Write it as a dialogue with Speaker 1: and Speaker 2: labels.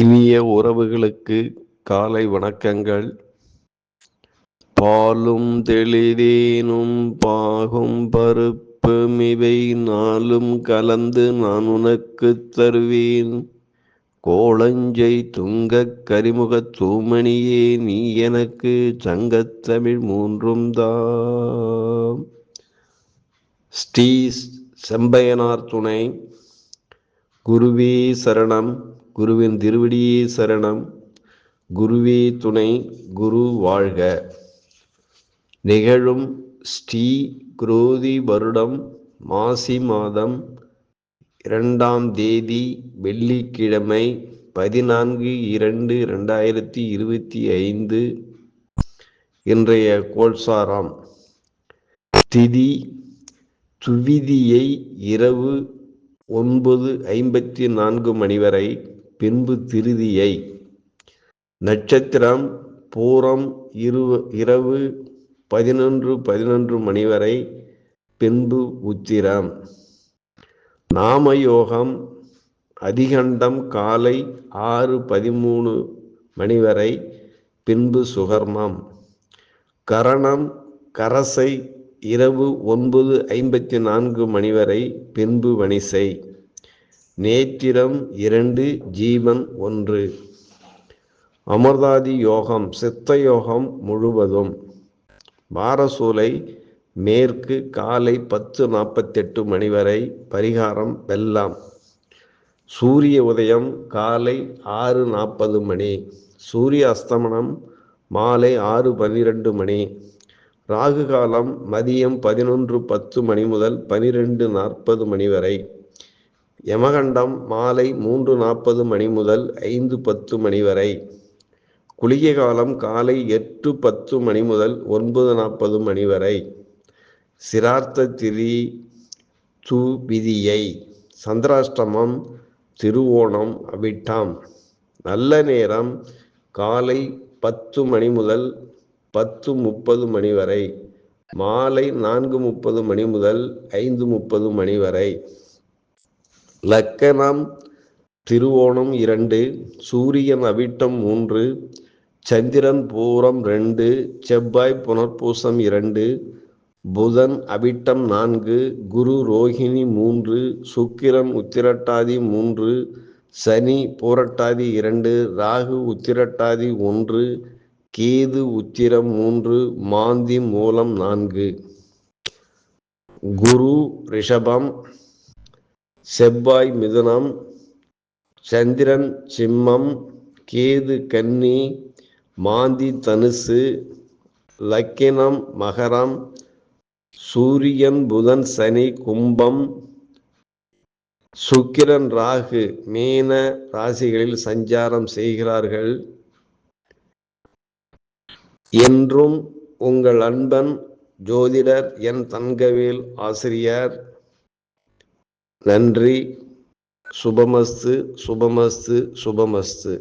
Speaker 1: இனிய உறவுகளுக்கு காலை வணக்கங்கள் பாலும் தெளிதேனும் பாகும் பருப்பு இவை நாளும் கலந்து நான் உனக்கு தருவேன் கோளஞ்சை துங்கக் கரிமுக தூமணியே நீ எனக்கு சங்கத்தமிழ் மூன்றும் தாம் ஸ்ரீ செம்பையனார் துணை குருவே சரணம் குருவின் திருவடியே சரணம் குருவே துணை குரு வாழ்க நிகழும் ஸ்ரீ குரோதி வருடம் மாசி மாதம் இரண்டாம் தேதி வெள்ளிக்கிழமை பதினான்கு இரண்டு ரெண்டாயிரத்தி இருபத்தி ஐந்து இன்றைய கோல்சாராம் திதி துவிதியை இரவு ஒன்பது ஐம்பத்தி நான்கு மணி வரை பின்பு திருதியை நட்சத்திரம் பூரம் இருவ இரவு பதினொன்று பதினொன்று மணி வரை பின்பு உத்திரம் நாம யோகம் அதிகண்டம் காலை ஆறு பதிமூணு மணி வரை பின்பு சுகர்மம் கரணம் கரசை இரவு ஒன்பது ஐம்பத்தி நான்கு மணி வரை பின்பு வணிசை நேற்றிரம் இரண்டு ஜீவன் ஒன்று அமர்தாதி யோகம் சித்த யோகம் முழுவதும் பாரசூலை மேற்கு காலை பத்து நாற்பத்தெட்டு மணி வரை பரிகாரம் வெல்லாம் சூரிய உதயம் காலை ஆறு நாற்பது மணி சூரிய அஸ்தமனம் மாலை ஆறு பன்னிரெண்டு மணி ராகு காலம் மதியம் பதினொன்று பத்து மணி முதல் பனிரெண்டு நாற்பது மணி வரை யமகண்டம் மாலை மூன்று நாற்பது மணி முதல் ஐந்து பத்து மணி வரை குளிகை காலம் காலை எட்டு பத்து மணி முதல் ஒன்பது நாற்பது மணி வரை சிரார்த்த திரி விதியை சந்திராஷ்டமம் திருவோணம் அவிட்டாம் நல்ல நேரம் காலை பத்து மணி முதல் பத்து முப்பது மணி வரை மாலை நான்கு முப்பது மணி முதல் ஐந்து முப்பது மணி வரை லக்கணம் திருவோணம் இரண்டு சூரியன் அவிட்டம் மூன்று சந்திரன் பூரம் ரெண்டு செவ்வாய் புனர்பூசம் இரண்டு புதன் அவிட்டம் நான்கு குரு ரோஹிணி மூன்று சுக்கிரன் உத்திரட்டாதி மூன்று சனி பூரட்டாதி இரண்டு ராகு உத்திரட்டாதி ஒன்று கேது உத்திரம் மூன்று மாந்தி மூலம் நான்கு குரு ரிஷபம் செவ்வாய் மிதுனம் சந்திரன் சிம்மம் கேது கன்னி மாந்தி தனுசு லக்கினம் மகரம் சூரியன் புதன் சனி கும்பம் சுக்கிரன் ராகு மீன ராசிகளில் சஞ்சாரம் செய்கிறார்கள் என்றும் உங்கள் அன்பன் ஜோதிடர் என் தங்கவேல் ஆசிரியர் நன்றி சுபமஸ்து சுபமஸ்து சுபமஸ்து